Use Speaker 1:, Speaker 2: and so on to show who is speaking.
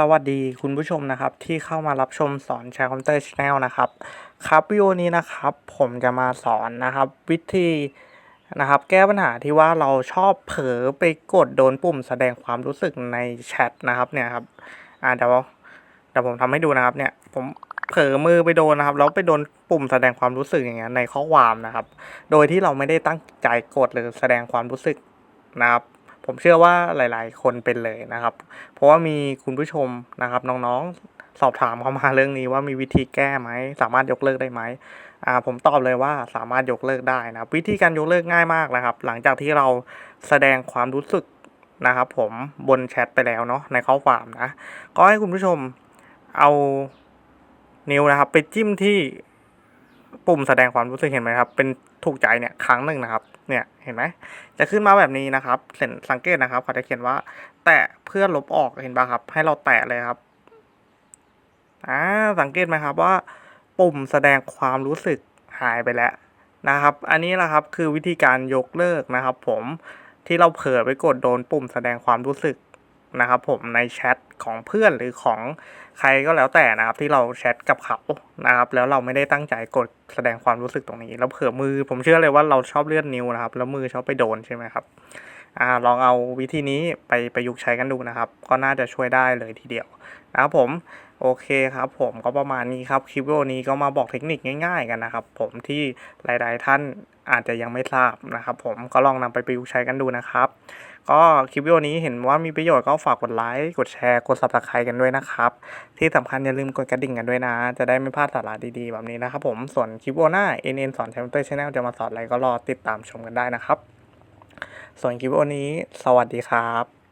Speaker 1: สวัสดีคุณผู้ชมนะครับที่เข้ามารับชมสอนแชร์คอมพิวเตอร์ชแนลนะครับครับวิดีโอนี้นะครับผมจะมาสอนนะครับวิธีนะครับแก้ปัญหาที่ว่าเราชอบเผลอไปกดโดนปุ่มแสดงความรู้สึกในแชทนะครับเนี่ยครับอ่าเดี๋ยวเดี๋ยวผมทำให้ดูนะครับเนี่ยผมเผลอมือไปโดนนะครับแล้วไปโดนปุ่มแสดงความรู้สึกอย่างเงี้ยในข้อความนะครับ โดยที่เราไม่ได้ตั้งใจกดหรือแสดงความรู้สึกนะครับ ผมเชื่อว่าหลาย ๆ คนเป็นเลยนะครับ เพราะว่ามีคุณผู้ชมนะครับน้องๆสอบถามเข้ามาเรื่องนี้ว่ามีวิธีแก้ไหมสามารถยกเลิกได้ไหมอ่าผมตอบเลยว่าสามารถยกเลิกได้นะวิธีการยกเลิกง่ายมากนะครับ หลังจากที่เราแสดงความรู้สึกนะครับผมบนแชทไปแล้วเนาะในข้อความนะ ก็ให้คุณผู้ชมเอานิ้วนะครับ ไปจิ้มที่ปุ่มแสดงความรู้สึกเห็นไหมครับ เป็นถูกใจเนี่ยครั้งหนึ่งนะครับ เนี่ยเห็นไหมจะขึ้นมาแบบนี้นะครับเห็นสังเกตนะครับเขาจะเขียนว่า แตะเพื่อลบออกเห็นปะครับ ให้เราแตะเลยครับอ่าสังเกตไหมครับว่า ปุ่มแสดงความรู้สึกหายไปแล้วนะครับ อันนี้แหละครับคือวิธีการยกเลิกนะครับ ผมที่เราเผลอไปกดโดนปุ่มแสดงความรู้สึก นะครับผมในแชทของเพื่อนหรือของใครก็แล้วแต่นะครับ ที่เราแชทกับเขานะครับ แล้วเราไม่ได้ตั้งใจกดแสดงความรู้สึกตรงนี้ แล้วเผลอมือผมเชื่อเลยว่าเราชอบเลื่อนนิ้วนะครับ แล้วมือชอบไปโดนใช่ไหมครับ อ่าลองเอาวิธีนี้ไปประยุกต์ใช้กันดูนะครับ ก็น่าจะช่วยได้เลยทีเดียวนะครับผมโอเคครับผมก็ประมาณนี้ครับคลิปวิดีโอนี้ก็มาบอกเทคนิคง่าย ๆ กันนะครับ ผมที่หลาย ๆ ท่านอาจจะยังไม่ทราบนะครับ ผมก็ลองนำไปประยุกต์ใช้กันดูนะครับ ก็คลิปวิดีโอนี้เห็นว่ามีประโยชน์ก็ฝากกดไลค์กดแชร์กด subscribe กันด้วยนะครับ ที่สำคัญอย่าลืมกดกระดิ่งกันด้วยนะ จะได้ไม่พลาดสาระดีๆแบบนี้นะครับผมส่วนคลิปวิดีโอหน้า NN สอนแชมเปอร์ชแนลจะมาสอนอะไรก็รอติดตามชมกันได้นะครับ ส่วนคลิปวันนี้ สวัสดีครับ